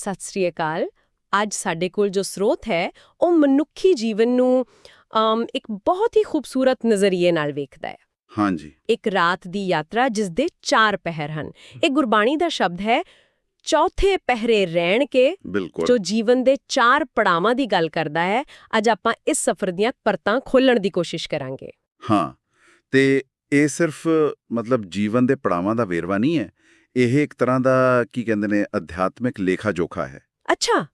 ਸਤਿ ਸ੍ਰੀ ਅਕਾਲ। ਅੱਜ ਸਾਡੇ ਕੋਲ ਜੋ ਸਰੋਤ ਹੈ ਉਹ ਮਨੁੱਖੀ ਜੀਵਨ ਨੂੰ ਇੱਕ ਬਹੁਤ ਹੀ ਖੂਬਸੂਰਤ ਨਜ਼ਰੀਏ ਨਾਲ ਵੇਖਦਾ ਹੈ। ਹਾਂਜੀ। ਇੱਕ ਰਾਤ ਦੀ ਯਾਤਰਾ ਜਿਸ ਦੇ ਚਾਰ ਪਹਿਰ ਹਨ। ਇਹ ਗੁਰਬਾਣੀ ਦਾ ਸ਼ਬਦ ਹੈ ਚੌਥੇ ਪਹਿਰੇ ਰਹਿਣ ਕੇ ਜੋ ਜੀਵਨ ਦੇ ਚਾਰ ਪੜਾਵਾਂ ਦੀ ਗੱਲ ਕਰਦਾ ਹੈ ਅੱਜ ਆਪਾਂ ਇਸ ਸਫ਼ਰ ਦੀਆਂ ਪਰਤਾਂ ਖੋਲਣ ਦੀ ਕੋਸ਼ਿਸ਼ ਕਰਾਂਗੇ। ਹਾਂ ਤੇ ਇਹ ਸਿਰਫ ਮਤਲਬ ਜੀਵਨ ਦੇ ਪੜਾਵਾਂ ਦਾ ਵੇਰਵਾ ਨਹੀਂ ਹੈ ਇਹ ਇੱਕ ਤਰ੍ਹਾਂ ਦਾ ਕੀ ਕਹਿੰਦੇ ਨੇ ਅਧਿਆਤਮਿਕ ਲੇਖਾ ਜੋਖਾ ਹੈ। ਅੱਛਾ।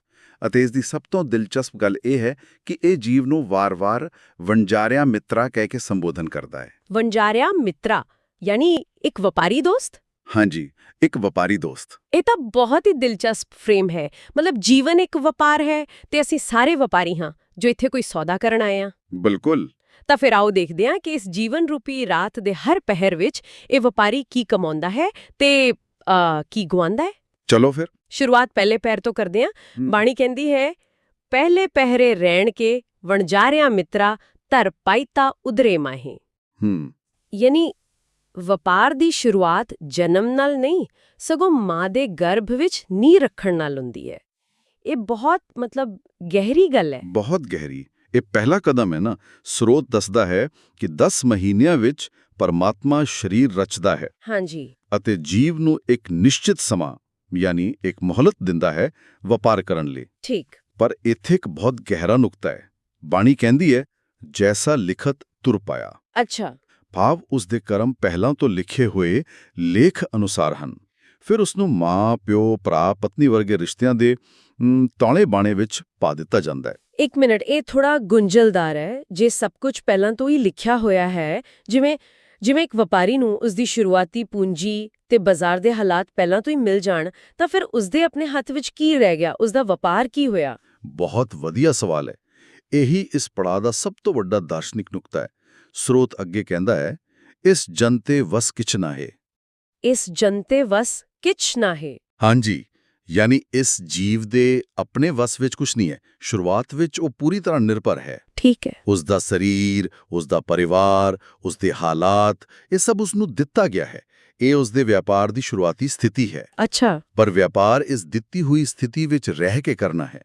ਅਤੇ ਇਸ ਦੀ ਸਭ ਤੋਂ ਦਿਲਚਸਪ ਗੱਲ ਇਹ ਹੈ ਕਿ ਇਹ ਜੀਵ ਨੂੰ ਵਾਰ-ਵਾਰ ਵਣਜਾਰਿਆਂ ਮਿੱਤਰਾ ਕਹਿ ਕੇ ਸੰਬੋਧਨ ਕਰਦਾ ਹੈ। ਵਣਜਾਰਿਆ ਮਿੱਤਰਾ ਯਾਨੀ ਇੱਕ ਵਪਾਰੀ ਦੋਸਤ? ਹਾਂਜੀ ਇੱਕ ਵਪਾਰੀ ਦੋਸਤ। ਇਹ ਤਾਂ ਬਹੁਤ ਹੀ ਦਿਲਚਸਪ ਫਰੇਮ ਹੈ। ਮਤਲਬ ਜੀਵਨ ਇੱਕ ਵਪਾਰ ਹੈ ਤੇ ਅਸੀਂ ਸਾਰੇ ਵਪਾਰੀ ਹਾਂ ਜੋ ਇੱਥੇ ਕੋਈ ਸੌਦਾ ਕਰਨ ਆਏ ਹਾਂ। ਬਿਲਕੁਲ। ਤਾਂ ਫਿਰ ਆਓ ਦੇਖਦੇ ਹਾਂ ਕਿ ਇਸ ਜੀਵਨ ਰੂਪੀ ਰਾਤ ਦੇ ਹਰ ਪਹਿਰ ਵਿੱਚ ਇਹ ਵਪਾਰੀ ਕੀ ਕਮਾਉਂਦਾ ਹੈ ਤੇ ਕੀ ਗਵਾਉਂਦਾ ਹੈ? ਚਲੋ ਫਿਰ। ਸ਼ੁਰੂਆਤ ਪਹਿਲੇ ਪਹਿਰ ਤੋਂ ਕਰਦੇ ਹਾਂ। ਬਾਣੀ ਕਹਿੰਦੀ ਹੈ ਪਹਿਲੇ ਪਹਿਰੇ ਰਹਿਣ ਕੇ ਵਣਜਾਰਿਆਂ ਮਿੱਤਰਾ ਧਰ ਪਾਈਤਾ ਉਦਰੇ ਮਾਹੇ। ਹੂੰ। ਯਾਨੀ ਵਪਾਰ ਦੀ ਸ਼ੁਰੂਆਤ ਜਨਮ ਨਾਲ ਨਹੀਂ ਸਗੋਂ ਮਾਂ ਦੇ ਗਰਭ ਵਿੱਚ ਨੀ ਰੱਖਣ ਨਾਲ ਹੁੰਦੀ ਹੈ। ਇਹ ਬਹੁਤ ਮਤਲਬ ਗਹਿਰੀ ਗੱਲ ਹੈ। ਬਹੁਤ ਗਹਿਰੀ। ਇਹ ਪਹਿਲਾ ਕਦਮ ਹੈ ਨਾ। ਸਰੋਤ ਦੱਸਦਾ ਹੈ ਕਿ 10 ਮਹੀਨਿਆਂ ਵਿੱਚ ਪਰਮਾਤਮਾ ਸਰੀਰ ਰਚਦਾ ਹੈ। ਹਾਂਜੀ। ਅਤੇ ਜੀਵ ਨੂੰ ਇੱਕ ਨਿਸ਼ਚਿਤ ਸਮਾਂ ਯਾਨੀ ਇੱਕ ਮਹਲਤ ਦਿੰਦਾ ਹੈ ਵਪਾਰ ਕਰਨ ਲਈ। ਠੀਕ। ਪਰ ਇੱਥੇ ਇੱਕ ਬਹੁਤ ਗਹਿਰਾ ਨੁਕਤਾ ਹੈ। ਬਾਣੀ ਕਹਿੰਦੀ ਹੈ ਜੈਸਾ ਲਿਖਤ ਤੁਰ ਪਾਇਆ। ਅੱਛਾ। ਭਾਵ ਉਸ ਦੇ ਕਰਮ ਪਹਿਲਾਂ ਤੋਂ ਲਿਖੇ ਹੋਏ ਲੇਖ ਅਨੁਸਾਰ ਹਨ। ਫਿਰ ਉਸ ਨੂੰ ਮਾਂ ਪਿਓ ਭਰਾ ਪਤਨੀ ਵਰਗੇ ਰਿਸ਼ਤਿਆਂ ਦੇ ਤੌਲੇ ਬਾਣੇ ਵਿੱਚ ਪਾ ਦਿੱਤਾ ਜਾਂਦਾ ਹੈ। ਇੱਕ ਮਿੰਟ ਇਹ ਥੋੜਾ ਗੁੰਝਲਦਾਰ ਹੈ। ਜੇ ਸਭ ਕੁਝ ਪਹਿਲਾਂ ਤੋਂ ਹੀ ਲਿਖਿਆ ਹੋਇਆ ਹੈ ਜਿਵੇਂ ਜਿਵੇਂ ਇੱਕ ਵਪਾਰੀ ਨੂੰ ਉਸ ਦੀ ਸ਼ੁਰੂਆਤੀ ਪੂੰਜੀ ਤੇ ਬਾਜ਼ਾਰ ਦੇ ਹਾਲਾਤ ਪਹਿਲਾਂ ਤੋਂ ਹੀ ਮਿਲ ਜਾਣ ਤਾਂ ਫਿਰ ਉਸ ਦੇ ਆਪਣੇ ਹੱਥ ਵਿੱਚ ਕੀ ਰਹਿ ਗਿਆ? ਉਸ ਦਾ ਵਪਾਰ ਕੀ ਹੋਇਆ? ਬਹੁਤ ਵਧੀਆ ਸਵਾਲ ਹੈ। ਇਹੀ ਇਸ ਪੜਾਅ ਦਾ ਸਭ ਤੋਂ ਵੱਡਾ ਦਾਰਸ਼ਨਿਕ ਨੁਕਤਾ ਹੈ। ਸਰੋਤ ਅੱਗੇ ਕਹਿੰਦਾ ਹੈ ਇਸ ਜਨਤੇ ਵਸ ਕਿਛ ਨਾ ਹੈ। ਇਸ ਜਨਤੇ ਵਸ ਕਿਛ ਨਾ ਹੈ। ਹਾਂਜੀ। ਯਾਨੀ ਇਸ ਜੀਵ ਦੇ ਆਪਣੇ ਵਸ ਵਿੱਚ ਕੁਝ ਨਹੀਂ ਹੈ ਸ਼ੁਰੂਆਤ ਵਿੱਚ ਉਹ ਪੂਰੀ ਤਰ੍ਹਾਂ ਨਿਰਭਰ ਹੈ। ਠੀਕ ਹੈ। ਉਸ ਦਾ ਸਰੀਰ ਉਸ ਦਾ ਪਰਿਵਾਰ ਉਸ ਦੇ ਹਾਲਾਤ ਇਹ ਸਭ ਉਸ ਨੂੰ ਦਿੱਤਾ ਗਿਆ ਹੈ। ਇਹ ਉਸ ਦੇ ਵਪਾਰ ਦੀ ਸ਼ੁਰੂਆਤੀ ਸਥਿਤੀ ਹੈ। ਅੱਛਾ। ਪਰ ਵਪਾਰ ਇਸ ਦਿੱਤੀ ਹੋਈ ਸਥਿਤੀ ਵਿੱਚ ਰਹਿ ਕੇ ਕਰਨਾ ਹੈ।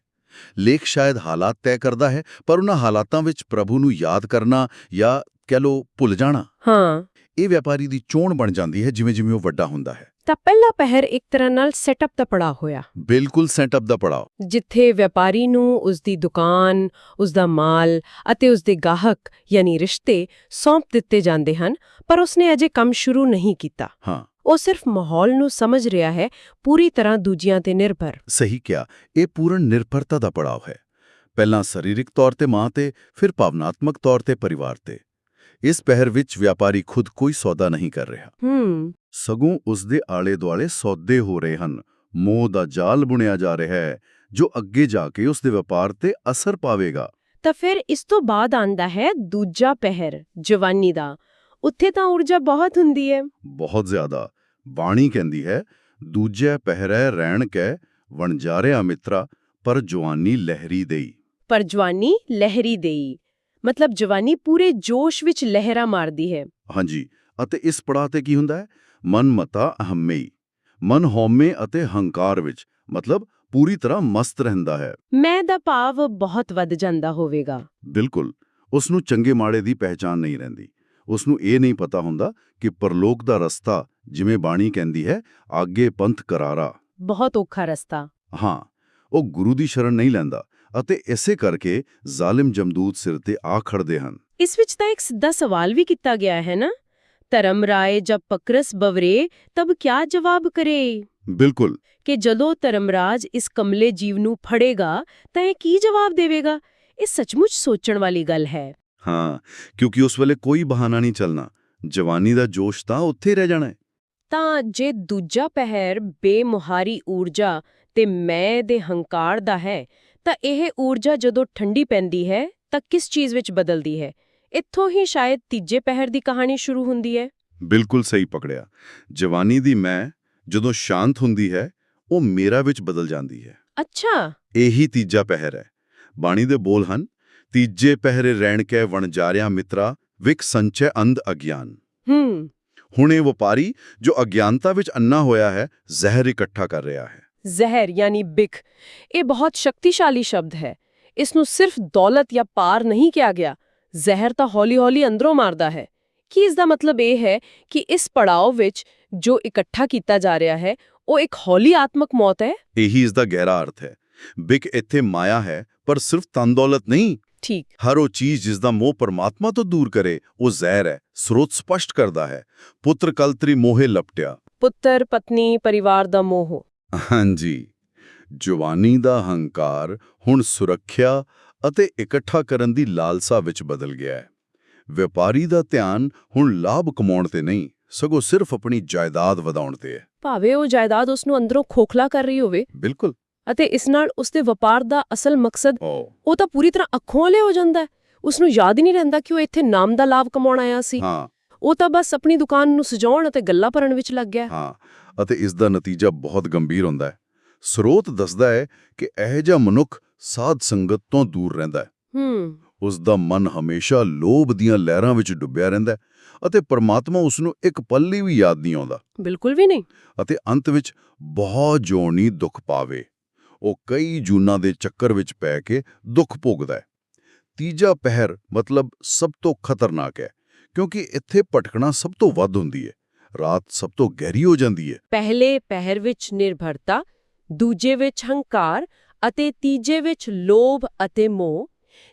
ਲੇਖ ਸ਼ਾਇਦ ਹਾਲਾਤ ਤੈਅ ਕਰਦਾ ਹੈ ਪਰ ਉਹਨਾਂ ਹਾਲਾਤਾਂ ਵਿੱਚ ਪ੍ਰਭੂ ਨੂੰ ਯਾਦ ਕਰਨਾ ਜਾਂ ਕਹਿ ਲੋ ਭੁੱਲ ਜਾਣਾ। ਹਾਂ। ਇਹ ਵਪਾਰੀ ਦੀ ਚੋਣ ਬਣ ਜਾਂਦੀ ਹੈ ਜਿਵੇਂ ਜਿਵੇਂ ਉਹ ਵੱਡਾ ਹੁੰਦਾ ਹੈ। ਤਾਂ ਪਹਿਲਾ ਪਹਿਰ ਇੱਕ ਤਰ੍ਹਾਂ ਨਾਲ ਸੈਟਅਪ ਦਾ ਪੜਾ ਹੋਇਆ। ਬਿਲਕੁਲ ਸੈਟਅਪ ਦਾ ਪੜਾਅ। ਜਿੱਥੇ ਵਪਾਰੀ ਨੂੰ ਉਸ ਦੀ ਦੁਕਾਨ ਉਸ ਦਾ ਮਾਲ ਅਤੇ ਉਸ ਦੇ ਗਾਹਕ ਯਾਨੀ ਰਿਸ਼ਤੇ ਸੌਂਪ ਦਿੱਤੇ ਜਾਂਦੇ ਹਨ ਪਰ ਉਸਨੇ ਅਜੇ ਕੰਮ ਸ਼ੁਰੂ ਨਹੀਂ ਕੀਤਾ। ਹਾਂ। ਉਹ ਸਿਰਫ ਮਾਹੌਲ ਨੂੰ ਸਮਝ ਰਿਹਾ ਹੈ ਪੂਰੀ ਤਰ੍ਹਾਂ ਦੂਜਿਆਂ ਤੇ ਨਿਰਭਰ। ਸਹੀ ਕਿਹਾ ਇਹ ਪੂਰਨ ਨਿਰਭਰਤਾ ਦਾ ਪੜਾਅ ਹੈ। ਪਹਿਲਾਂ ਸਰੀਰਕ ਤੌਰ ਤੇ ਮਾਂ ਤੇ ਫਿਰ ਭਾਵਨਾਤਮਕ ਤੌਰ ਤੇ ਪਰਿਵਾਰ ਤੇ। ਇਸ ਪਹਿਰ ਵਿੱਚ ਵਪਾਰੀ ਖੁਦ ਕੋਈ ਸੌਦਾ ਨਹੀਂ ਕਰ ਰਿਹਾ। ਹੂੰ। ਸਗੋਂ ਉਸ ਦੇ ਆਲੇ-ਦੁਆਲੇ ਸੌਦੇ ਹੋ ਰਹੇ ਹਨ। ਮੋਹ ਦਾ ਜਾਲ ਬੁਣਿਆ ਜਾ ਰਿਹਾ ਹੈ ਜੋ ਅੱਗੇ ਜਾ ਕੇ ਉਸ ਦੇ ਵਪਾਰ ਤੇ ਅਸਰ ਪਾਵੇਗਾ। ਤਾਂ ਫਿਰ ਇਸ ਤੋਂ ਬਾਅਦ ਆਂਦਾ ਹੈ ਦੂਜਾ ਪਹਿਰ ਜਵਾਨੀ ਦਾ। ਉੱਥੇ ਤਾਂ ਊਰਜਾ ਬਹੁਤ ਹੁੰਦੀ ਹੈ। ਬਹੁਤ ਜ਼ਿਆਦਾ। ਬਾਣੀ ਕਹਿੰਦੀ ਹੈ ਦੂਜੇ ਪਹਿਰੈ ਰਹਿਣ ਕੈ ਵਣਜਾਰਿਆ ਮਿੱਤਰਾ ਪਰ ਜਵਾਨੀ ਲਹਿਰੀ ਦੇਈ। ਪਰ ਜਵਾਨੀ ਲਹਿਰੀ ਦੇਈ। ਮਤਲਬ ਜਵਾਨੀ ਪੂਰੇ ਜੋਸ਼ ਵਿੱਚ ਲਹਿਰਾ ਮਾਰਦੀ ਹੈ। ਹਾਂਜੀ। ਅਤੇ ਇਸ ਪੜਾਅ ਤੇ ਕੀ ਹੁੰਦਾ ਹੈ? ਮਨ ਮਤਾ ਅਹਮਈ ਮਨ ਹਉਮੈ ਅਤੇ ਹੰਕਾਰ ਵਿੱਚ ਮਤਲਬ ਪੂਰੀ ਤਰ੍ਹਾਂ ਮਸਤ ਰਹਿੰਦਾ ਹੈ। ਮੈਂ ਦਾ ਭਾਵ ਬਹੁਤ ਵੱਧ ਜਾਂਦਾ ਹੋਵੇਗਾ। ਬਿਲਕੁਲ। ਉਸ ਨੂੰ ਚੰਗੇ ਮਾੜੇ ਦੀ ਪਹਿਚਾਨ ਨਹੀਂ ਰਹਿੰਦੀ। ਉਸ ਨੂੰ ਇਹ ਨਹੀਂ ਪਤਾ ਹੁੰਦਾ ਕਿ ਪਰਲੋਕ ਦਾ ਰਸਤਾ ਜਿਵੇਂ ਬਾਣੀ ਕਹਿੰਦੀ ਹੈ ਆਗੇ ਪੰਥ ਕਰਾਰਾ। ਬਹੁਤ ਔਖਾ ਰਸਤਾ। ਹਾਂ ਉਹ ਗੁਰੂ ਦੀ ਸ਼ਰਨ ਨਹੀਂ ਲੈਂਦਾ ਅਤੇ ਇਸੇ ਕਰਕੇ ਜ਼ਾਲਿਮ ਜਮਦੂਤ ਸਿਰ ਤੇ ਆ ਖੜਦੇ ਹਨ। ਇਸ ਵਿੱਚ ਤਾਂ ਇੱਕ ਸਿੱਧਾ ਸਵਾਲ ਵੀ ਕੀਤਾ ਗਿਆ ਹੈ ਨਾ? ਧਰਮ ਰਾਏ ਜਬ ਪਕਰਸ ਬਵਰੇ ਤਬ ਕਿਆ ਜਵਾਬ ਕਰੇ? ਬਿਲਕੁਲ। ਕਿ ਜਦੋਂ ਧਰਮਰਾਜ ਇਸ ਕਮਲੇ ਜੀਵ ਨੂੰ ਫੜੇਗਾ ਤਾਂ ਇਹ ਕੀ ਜਵਾਬ ਦੇਵੇਗਾ? ਇਹ ਸੱਚਮੁੱਚ ਸੋਚਣ ਵਾਲੀ ਗੱਲ ਹੈ। ਹਾਂ ਕਿਉਂਕਿ ਉਸ ਵੇਲੇ ਕੋਈ ਬਹਾਨਾ ਨਹੀਂ ਚੱਲਣਾ। ਜਵਾਨੀ ਦਾ ਜੋਸ਼ ਤਾਂ ਉੱਥੇ ਰਹਿ ਜਾਣਾ ਹੈ। ਤਾਂ ਜੇ ਦੂਜਾ ਪਹਿਰ ਬੇਮੁਹਾਰੀ ਊਰਜਾ ਤੇ ਮੈਂ ਦੇ ਹੰਕਾਰ ਦਾ ਹੈ ਤਾਂ ਇਹ ਊਰਜਾ ਜਦੋਂ ਠੰਡੀ ਪੈਂਦੀ ਹੈ ਤਾਂ ਕਿਸ ਚੀਜ਼ ਵਿੱਚ ਬਦਲਦੀ ਹੈ? ਇੱਥੋਂ ਹੀ ਸ਼ਾਇਦ ਤੀਜੇ ਪਹਿਰ ਦੀ ਕਹਾਣੀ ਸ਼ੁਰੂ ਹੁੰਦੀ ਹੈ। ਬਿਲਕੁਲ ਸਹੀ ਪਕੜਿਆ। ਜਵਾਨੀ ਦੀ ਮੈਂ ਜਦੋਂ ਸ਼ਾਂਤ ਹੁੰਦੀ ਹੈ ਉਹ ਮੇਰਾ ਵਿੱਚ ਬਦਲ ਜਾਂਦੀ ਹੈ। ਅੱਛਾ। ਇਹੀ ਤੀਜਾ ਪਹਿਰ ਹੈ। ਬਾਣੀ ਦੇ ਬੋਲ ਹਨ ਤੀਜੇ ਪਹਿਰੇ ਰਹਿਣ ਕੇ ਵਣਜਾਰਿਆ ਮਿੱਤਰਾ ਵਿਕ ਸੰਚੈ ਅੰਧ ਅਗਿਆਨ। ਹੂੰ। ਹੁਣ ਇਹ ਵਪਾਰੀ ਜੋ ਅਗਿਆਨਤਾ ਵਿੱਚ ਅੰਨਾ ਹੋਇਆ ਹੈ ਜ਼ਹਿਰ ਇਕੱਠਾ ਕਰ ਰਿਹਾ ਹੈ। ਜ਼ਹਿਰ ਯਾਨੀ ਬਿਖ। ਇਹ ਬਹੁਤ ਸ਼ਕਤੀਸ਼ਾਲੀ ਸ਼ਬਦ ਹੈ। ਇਸ ਨੂੰ ਸਿਰਫ ਦੌਲਤ ਜਾਂ ਪਾਰ ਨਹੀਂ ਕਿਹਾ ਗਿਆ। ਜ਼ਹਿਰ ਤਾਂ ਹੌਲੀ-ਹੌਲੀ ਅੰਦਰੋਂ ਮਾਰਦਾ ਹੈ। ਕੀ ਇਸ ਦਾ ਮਤਲਬ ਇਹ ਹੈ ਕਿ ਇਸ ਪੜਾਅ ਵਿੱਚ ਜੋ ਇਕੱਠਾ ਕੀਤਾ ਜਾ ਰਿਹਾ ਹੈ ਉਹ ਇੱਕ ਹੌਲੀ ਆਤਮਕ ਮੌਤ ਹੈ? ਇਹੀ ਇਸ ਦਾ ਗਹਿਰਾ ਅਰਥ ਹੈ। ਬਿਕ ਇੱਥੇ ਮਾਇਆ ਹੈ ਪਰ ਸਿਰਫ ਤਨ ਦੌਲਤ ਨਹੀਂ। ਠੀਕ। ਹਰ ਉਹ ਚੀਜ਼ ਜਿਸ ਦਾ ਮੋਹ ਪਰਮਾਤਮਾ ਤੋਂ ਦੂਰ ਕਰੇ ਉਹ ਜ਼ਹਿਰ ਹੈ ਸਰੋਤ ਸਪਸ਼ਟ ਕਰਦਾ ਹੈ। ਪੁੱਤਰ ਕਲਤਰੀ ਮੋਹੇ ਲਪਟਿਆ। ਪੁੱਤਰ ਪਤਨੀ ਪਰਿਵਾਰ ਦਾ ਮੋਹ। ਹਾਂਜੀ। ਜਵਾਨੀ ਦਾ ਹੰਕਾਰ ਹੁਣ ਸੁਰੱਖਿਆ ਅਤੇ ਇਕੱਠਾ ਕਰਨ ਦੀ ਲਾਲਸਾ ਵਿੱਚ ਬਦਲ ਗਿਆ ਹੈ। ਵਪਾਰੀ ਦਾ ਧਿਆਨ ਹੁਣ ਲਾਭ ਕਮਾਉਣ ਤੇ ਨਹੀਂ ਸਗੋਂ ਸਿਰਫ ਆਪਣੀ ਜਾਇਦਾਦ ਵਧਾਉਣ ਤੇ ਹੈ। ਭਾਵੇਂ ਉਹ ਜਾਇਦਾਦ ਉਸ ਨੂੰ ਅੰਦਰੋਂ ਖੋਖਲਾ ਕਰ ਰਹੀ ਹੋਵੇ ਬਿਲਕੁਲ। ਅਤੇ ਇਸ ਨਾਲ ਉਸ ਦੇ ਵਪਾਰ ਦਾ ਅਸਲ ਮਕਸਦ ਉਹ ਤਾਂ ਪੂਰੀ ਤਰ੍ਹਾਂ ਅੱਖੋਂ ਵਾਲੇ ਹੋ ਜਾਂਦਾ ਹੈ। ਉਸ ਨੂੰ ਯਾਦ ਹੀ ਨਹੀਂ ਰਹਿੰਦਾ ਕਿ ਉਹ ਇੱਥੇ ਨਾਮ ਦਾ ਲਾਭ ਕਮਾਉਣ ਆਇਆ ਸੀ। ਹਾਂ। ਉਹ ਤਾਂ ਬਸ ਆਪਣੀ ਦੁਕਾਨ ਨੂੰ ਸਜਾਉਣ ਅਤੇ ਗੱਲਾਂ ਭਰਨ ਵਿੱਚ ਲੱਗ ਗਿਆ ਹਾਂ ਅਤੇ ਇਸ ਦਾ ਨਤੀਜਾ ਬਹੁਤ ਗੰਭੀਰ ਹੁੰਦਾ ਹੈ। ਸਰੋਤ ਦੱਸਦਾ ਹੈ ਕਿ ਇਹ ਜਿਹਾ ਮਨੁੱਖ ਸਾਧ ਸੰਗਤ ਤੋਂ ਦੂਰ ਰਹਿੰਦਾ ਹੈ। ਹੂੰ। ਉਸ ਦਾ ਮਨ ਹਮੇਸ਼ਾ ਲੋਭ ਦੀਆਂ ਲਹਿਰਾਂ ਵਿੱਚ ਡੁੱਬਿਆ ਰਹਿੰਦਾ ਅਤੇ ਪਰਮਾਤਮਾ ਉਸ ਨੂੰ ਇੱਕ ਪਲ ਲਈ ਵੀ ਯਾਦ ਨਹੀਂ ਆਉਂਦਾ। ਬਿਲਕੁਲ ਵੀ ਨਹੀਂ। ਅਤੇ ਅੰਤ ਵਿੱਚ ਬਹੁਤ ਜੋਣੀ ਦੁੱਖ ਪਾਵੇ। ਉਹ ਕਈ ਜੂਨਾਂ ਦੇ ਚੱਕਰ ਵਿੱਚ ਪੈ ਕੇ ਦੁੱਖ ਭੋਗਦਾ ਹੈ। ਤੀਜਾ ਪਹਿਰ ਮਤਲਬ ਸਭ ਤੋਂ ਖਤਰਨਾਕ ਹੈ ਕਿਉਂਕਿ ਇੱਥੇ ਭਟਕਣਾ ਸਭ ਤੋਂ ਵੱਧ ਹੁੰਦੀ ਹੈ। ਰਾਤ ਸਭ ਤੋਂ ਗਹਿਰੀ ਹੋ ਜਾਂਦੀ ਹੈ। ਪਹਿਲੇ ਪਹਿਰ ਵਿੱਚ ਨਿਰਭਰਤਾ ਦੂਜੇ ਵਿੱਚ ਹੰਕਾਰ ਅਤੇ ਤੀਜੇ ਵਿੱਚ ਲੋਭ ਅਤੇ ਮੋਹ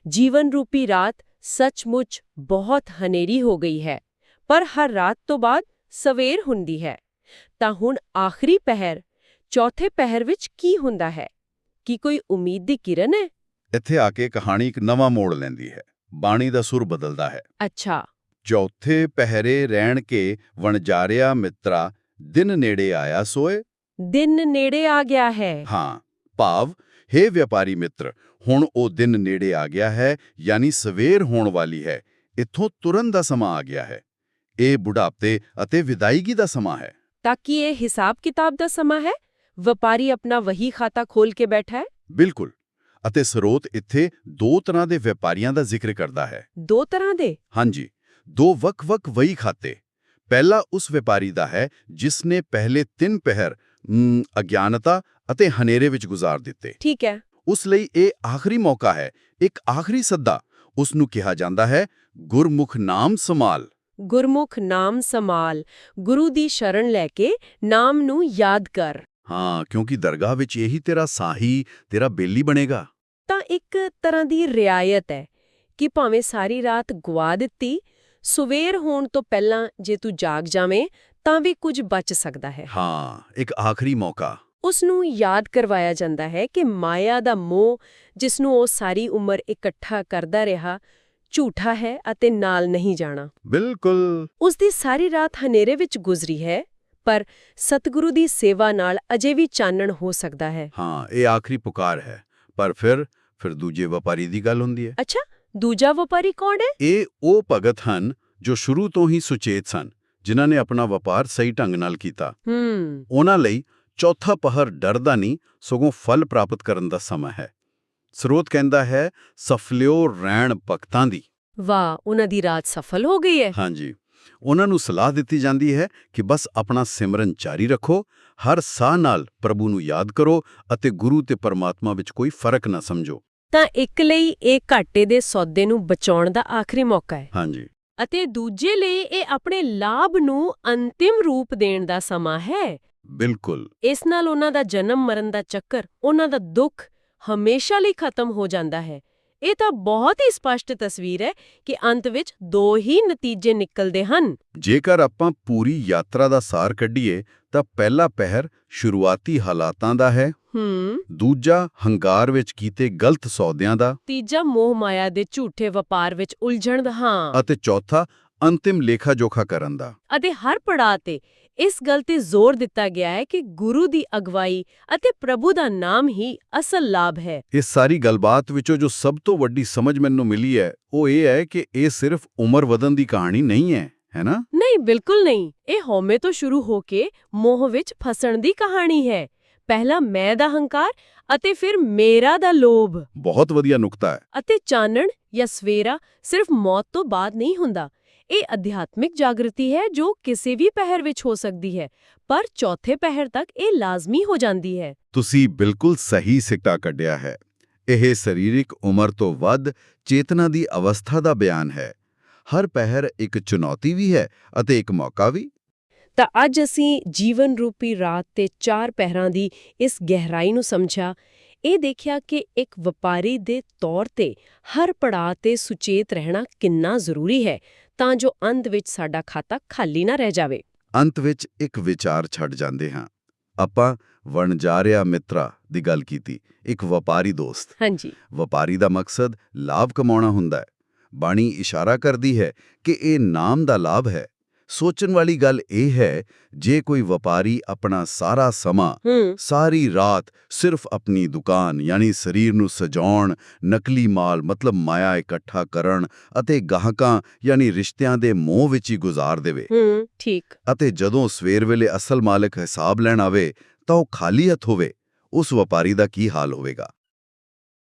ਜੀਵਨ ਰੂਪੀ ਰਾਤ ਸੱਚਮੁੱਚ ਬਹੁਤ ਹਨੇਰੀ ਹੋ ਗਈ ਹੈ ਪਰ ਹਰ ਰਾਤ ਤੋਂ ਬਾਅਦ ਸਵੇਰ ਹੁੰਦੀ ਹੈ। ਤਾਂ ਹੁਣ ਆਖਰੀ ਪਹਿਰ ਚੌਥੇ ਪਹਿਰ ਵਿੱਚ ਕੀ ਹੁੰਦਾ ਹੈ? ਕੀ ਕੋਈ ਉਮੀਦ ਦੀ ਕਿਰਨ ਹੈ? ਇੱਥੇ ਆ ਕੇ ਕਹਾਣੀ ਇੱਕ ਨਵਾਂ ਮੋੜ ਲੈਂਦੀ ਹੈ। ਬਾਣੀ ਦਾ ਸੁਰ ਬਦਲਦਾ ਹੈ। ਅੱਛਾ। ਚੌਥੇ ਪਹਿਰੇ ਰਹਿਣ ਕੇ ਵਣਜਾਰਿਆ ਮਿੱਤਰਾ ਦਿਨ ਨੇੜੇ ਆਇਆ ਸੋਏ। ਦਿਨ ਨੇੜੇ ਆ ਗਿਆ ਹੈ। ਹਾਂ ਭਾਵ हे ਵਪਾਰੀ ਮਿੱਤਰ ਹੁਣ ਉਹ ਦਿਨ ਨੇੜੇ ਆ ਗਿਆ ਹੈ ਯਾਨੀ ਸਵੇਰ ਹੋਣ ਵਾਲੀ ਹੈ ਇੱਥੋਂ ਤੁਰਨ ਦਾ ਸਮਾਂ ਆ ਗਿਆ ਹੈ। ਇਹ ਬੁਢਾਪੇ ਅਤੇ ਵਿਦਾਇਗੀ ਦਾ ਸਮਾਂ ਹੈ। ਤਾਂ ਕੀ ਇਹ ਹਿਸਾਬ ਕਿਤਾਬ ਦਾ ਸਮਾਂ ਹੈ? ਵਪਾਰੀ ਆਪਣਾ ਵਹੀ ਖਾਤਾ ਖੋਲ ਕੇ ਬੈਠਾ ਹੈ? ਬਿਲਕੁਲ ਅਤੇ ਸਰੋਤ ਇੱਥੇ ਦੋ ਤਰ੍ਹਾਂ ਦੇ ਵਪਾਰੀਆਂ ਦਾ ਜ਼ਿਕਰ ਕਰਦਾ ਹੈ। ਦੋ ਤਰ੍ਹਾਂ ਦੇ? ਹਾਂਜੀ ਦੋ ਵੱਖ-ਵੱਖ ਵਹੀ ਖਾਤੇ। ਪਹਿਲਾ ਉਸ ਵਪਾਰੀ ਦਾ ਹੈ ਜਿਸ ਨੇ ਪਹਿਲੇ ਤਿੰਨ ਪਹਿਰ ਅਗਿਆਨਤਾ ਅਤੇ ਹਨੇਰੇ ਵਿੱਚ ਗੁਜ਼ਾਰ ਦਿੱਤੇ। ਠੀਕ ਹੈ। ਉਸ ਲਈ ਇਹ ਆਖਰੀ ਮੌਕਾ ਹੈ ਇੱਕ ਆਖਰੀ ਸੱਦਾ। ਉਸ ਨੂੰ ਕਿਹਾ ਜਾਂਦਾ ਹੈ ਗੁਰਮੁਖ ਨਾਮ ਸਮਾਲ ਗੁਰਮੁਖ ਨਾਮ ਸਮਾਲ ਗੁਰੂ ਦੀ ਸ਼ਰਨ ਲੈ ਕੇ ਨਾਮ ਨੂੰ ਯਾਦ ਕਰ। ਹਾਂ ਕਿਉਂਕਿ ਦਰਗਾਹ ਵਿੱਚ ਇਹੀ ਤੇਰਾ ਸਾਹੀ ਤੇਰਾ ਬੇਲੀ ਬਣੇਗਾ। ਤਾਂ ਇੱਕ ਤਰ੍ਹਾਂ ਦੀ ਰਿਆਇਤ ਹੈ ਕਿ ਭਾਵੇਂ ਸਾਰੀ ਰਾਤ ਗਵਾ ਦਿੱਤੀ ਸਵੇਰ ਹੋਣ ਤੋਂ ਪਹਿਲਾਂ ਜੇ ਤੂੰ ਜਾਗ ਜਾਵੇਂ ਤਾਂ ਵੀ ਕੁਝ ਬਚ ਸਕਦਾ ਹੈ। ਹਾਂ ਇੱਕ ਆਖਰੀ ਮੌਕਾ। ਉਸ ਨੂੰ ਯਾਦ ਕਰਵਾਇਆ ਜਾਂਦਾ ਹੈ ਕਿ ਮਾਇਆ ਦਾ ਮੋਹ ਜਿਸ ਨੂੰ ਉਹ ਸਾਰੀ ਉਮਰ ਇਕੱਠਾ ਕਰਦਾ ਰਿਹਾ ਝੂਠਾ ਹੈ ਅਤੇ ਨਾਲ ਨਹੀਂ ਜਾਣਾ। ਬਿਲਕੁਲ। ਉਸ ਦੀ ਸਾਰੀ ਰਾਤ ਹਨੇਰੇ ਵਿੱਚ ਗੁਜ਼ਰੀ ਹੈ ਪਰ ਸਤਿਗੁਰੂ ਦੀ ਸੇਵਾ ਨਾਲ ਅਜੇ ਵੀ ਚਾਨਣ ਹੋ ਸਕਦਾ ਹੈ। ਹਾਂ ਇਹ ਆਖਰੀ ਪੁਕਾਰ ਹੈ ਪਰ ਫਿਰ ਫਿਰ ਦੂਜੇ ਵਪਾਰੀ ਦੀ ਗੱਲ ਹੁੰਦੀ ਹੈ। ਅੱਛਾ ਦੂਜਾ ਵਪਾਰੀ ਕੌਣ ਹੈ? ਇਹ ਉਹ ਭਗਤ ਹਨ ਜੋ ਸ਼ੁਰੂ ਤੋਂ ਹੀ ਸੁਚੇਤ ਸਨ ਜਿਨ੍ਹਾਂ ਨੇ ਆਪਣਾ ਵਪਾਰ ਸਹੀ ਢੰਗ ਨਾਲ ਕੀਤਾ। ਹੂੰ। ਉਹਨਾਂ ਲਈ ਚੌਥਾ ਪਹਰ ਡਰ ਦਾ ਨਹੀਂ ਸਗੋਂ ਫਲ ਪ੍ਰਾਪਤ ਕਰਨ ਦਾ ਸਮਾਂ ਹੈ। ਸਰੋਤ ਕਹਿੰਦਾ ਹੈ ਸਫਲਿਓ ਰਹਿਣ ਭਗਤਾਂ ਦੀ। ਵਾਹ ਉਹਨਾਂ ਦੀ ਰਾਤ ਸਫਲ ਹੋ ਗਈ ਹੈ। ਹਾਂਜੀ। ਉਹਨਾਂ ਨੂੰ ਸਲਾਹ ਦਿੱਤੀ ਜਾਂਦੀ ਹੈ ਕਿ ਬਸ ਆਪਣਾ ਸਿਮਰਨ ਜਾਰੀ ਰੱਖੋ ਹਰ ਸਾਹ ਨਾਲ ਪ੍ਰਭੂ ਨੂੰ ਯਾਦ ਕਰੋ ਅਤੇ ਗੁਰੂ ਤੇ ਪਰਮਾਤਮਾ ਵਿੱਚ ਕੋਈ ਫ਼ਰਕ ਨਾ ਸਮਝੋ। ਤਾਂ ਇੱਕ ਲਈ ਇਹ ਘਾਟੇ ਦੇ ਸੌਦੇ ਨੂੰ ਬਚਾਉਣ ਦਾ ਆਖਰੀ ਮੌਕਾ ਹੈ। ਹਾਂਜੀ। ਅਤੇ ਦੂਜੇ ਲਈ ਇਹ ਆਪਣੇ ਲਾਭ ਨੂੰ ਅੰਤਿਮ ਰੂਪ ਦੇਣ ਦਾ ਸਮਾਂ ਹੈ। ਬਿਲਕੁਲ। ਇਸ ਨਾਲ ਉਹਨਾਂ ਦਾ ਜਨਮ ਮਰਨ ਦਾ ਚੱਕਰ ਉਹਨਾਂ ਦਾ ਦੁੱਖ ਹਮੇਸ਼ਾ ਲਈ ਖਤਮ ਹੋ ਜਾਂਦਾ ਹੈ। ਇਹ ਤਾਂ ਬਹੁਤ ਹੀ ਸਪਸ਼ਟ ਤਸਵੀਰ ਹੈ ਕਿ ਅੰਤ ਵਿੱਚ ਦੋ ਹੀ ਨਤੀਜੇ ਨਿਕਲਦੇ ਹਨ। ਜੇਕਰ ਆਪਾਂ ਪੂਰੀ ਯਾਤਰਾ ਦਾ ਸਾਰ ਕੱਢੀਏ ਤਾਂ ਪਹਿਲਾ ਪਹਿਰ ਸ਼ੁਰੂਆਤੀ ਹਾਲਾਤਾਂ ਦਾ ਹੈ। ਹੂੰ। ਦੂਜਾ ਹੰਕਾਰ ਵਿੱਚ ਕੀਤੇ ਗਲਤ ਸੌਦਿਆਂ ਦਾ। ਤੀਜਾ ਮੋਹ ਮਾਇਆ ਦੇ ਝੂਠੇ ਵਪਾਰ ਵਿੱਚ ਉਲਝਣ ਦਾ ਹਾਂ। ਅਤੇ ਚੌਥਾ ਅੰਤਿਮ ਲੇਖਾ ਜੋਖਾ ਕਰਨ ਦਾ। ਅਤੇ ਹਰ ਪੜਾਅ ਤੇ ਇਸ ਗੱਲ ਤੇ ਜ਼ੋਰ ਦਿੱਤਾ ਗਿਆ ਹੈ ਕਿ ਗੁਰੂ ਦੀ ਅਗਵਾਈ ਅਤੇ ਪ੍ਰਭੂ ਦਾ ਨਾਮ ਹੀ ਅਸਲ ਲਾਭ ਹੈ। ਇਸ ਸਾਰੀ ਗੱਲਬਾਤ ਵਿੱਚੋਂ ਜੋ ਸਭ ਤੋਂ ਵੱਡੀ ਸਮਝ ਮੈਨੂੰ ਮਿਲੀ ਹੈ ਉਹ ਇਹ ਹੈ ਕਿ ਇਹ ਸਿਰਫ ਉਮਰ ਵਧਣ ਦੀ ਕਹਾਣੀ ਨਹੀਂ ਹੈ ਹੈਨਾ ਨਹੀਂ ਬਿਲਕੁਲ ਨਹੀਂ। ਇਹ ਹਉਮੈ ਤੋਂ ਸ਼ੁਰੂ ਹੋ ਕੇ ਮੋਹ ਵਿੱਚ ਫਸਣ ਦੀ ਕਹਾਣੀ ਹੈ। ਪਹਿਲਾ ਮੈਂ ਦਾ ਹੰਕਾਰ ਅਤੇ ਫਿਰ ਮੇਰਾ ਦਾ ਲੋਭ। ਬਹੁਤ ਵਧੀਆ ਨੁਕਤਾ ਹੈ। ਅਤੇ ਚਾਨਣ ਜਾਂ ਸਵੇਰਾ ਸਿਰਫ ਮੌਤ ਤੋਂ ਬਾਅਦ ਨਹੀਂ ਹੁੰਦਾ। ਇਹ ਅਧਿਆਤਮਿਕ ਜਾਗਰਤੀ ਹੈ ਜੋ ਕਿਸੇ ਵੀ ਪਹਿਰ ਵਿੱਚ ਹੋ ਸਕਦੀ ਹੈ ਪਰ ਚੌਥੇ ਪਹਿਰ ਤੱਕ ਇਹ ਲਾਜ਼ਮੀ ਹੋ ਜਾਂਦੀ ਹੈ। ਤੁਸੀਂ ਬਿਲਕੁਲ ਸਹੀ ਸਿੱਟਾ ਕੱਢਿਆ ਹੈ। ਇਹ ਸਰੀਰਿਕ ਉਮਰ ਤੋਂ ਵੱਧ ਚੇਤਨਾ ਦੀ ਅਵਸਥਾ ਦਾ ਬਿਆਨ ਹੈ। ਹਰ ਪਹਿਰ ਇੱਕ ਚੁਣੌਤੀ ਵੀ ਹੈ ਅਤੇ ਇੱਕ ਮੌਕਾ ਵੀ। ਤਾਂ ਅੱਜ ਅਸੀਂ ਜੀਵਨ ਰੂਪੀ ਰਾਤ ਤੇ ਚਾਰ ਪਹਿਰਾਂ ਦੀ ਇਸ ਗਹਿਰਾਈ ਨੂੰ ਸਮਝਿਆ। ਇਹ ਦੇਖਿਆ ਕਿ ਇੱਕ ਵਪਾਰੀ ਦੇ ਤੌਰ ਤੇ ਹਰ ਪੜਾਅ ਤੇ ਸੁਚੇਤ ਰਹਿਣਾ ਕਿੰਨਾ ਜ਼ਰੂਰੀ ਹੈ। ਤਾਂ ਜੋ ਅੰਤ ਵਿੱਚ ਸਾਡਾ ਖਾਤਾ ਖਾਲੀ ਨਾ ਰਹਿ ਜਾਵੇ। ਅੰਤ ਵਿੱਚ ਇੱਕ ਵਿਚਾਰ ਛੱਡ ਜਾਂਦੇ ਹਾਂ। ਆਪਾਂ ਵਣਜਾਰਿਆ ਮਿੱਤਰਾ ਦੀ ਗੱਲ ਕੀਤੀ ਇੱਕ ਵਪਾਰੀ ਦੋਸਤ। ਹਾਂਜੀ। ਵਪਾਰੀ ਦਾ ਮਕਸਦ ਲਾਭ ਕਮਾਉਣਾ ਹੁੰਦਾ ਹੈ। ਬਾਣੀ ਇਸ਼ਾਰਾ ਕਰਦੀ ਹੈ ਕਿ ਇਹ ਨਾਮ ਦਾ ਲਾਭ ਹੈ। ਸੋਚਣ ਵਾਲੀ ਗੱਲ ਇਹ ਹੈ ਜੇ ਕੋਈ ਵਪਾਰੀ ਆਪਣਾ ਸਾਰਾ ਸਮਾਂ ਸਾਰੀ ਰਾਤ ਸਿਰਫ ਆਪਣੀ ਦੁਕਾਨ ਯਾਨੀ ਸਰੀਰ ਨੂੰ ਸਜਾਉਣ ਨਕਲੀ ਮਾਲ ਮਤਲਬ ਮਾਇਆ ਇਕੱਠਾ ਕਰਨ ਅਤੇ ਗਾਹਕਾਂ ਯਾਨੀ ਰਿਸ਼ਤਿਆਂ ਦੇ ਮੋਹ ਵਿੱਚ ਹੀ ਗੁਜ਼ਾਰ ਦੇਵੇ ਹੂੰ ਠੀਕ। ਅਤੇ ਜਦੋਂ ਸਵੇਰ ਵੇਲੇ ਅਸਲ ਮਾਲਕ ਹਿਸਾਬ ਲੈਣ ਆਵੇ ਤਾਂ ਉਹ ਖਾਲੀ ਹੱਥ ਹੋਵੇ ਉਸ ਵਪਾਰੀ ਦਾ ਕੀ ਹਾਲ ਹੋਵੇਗਾ?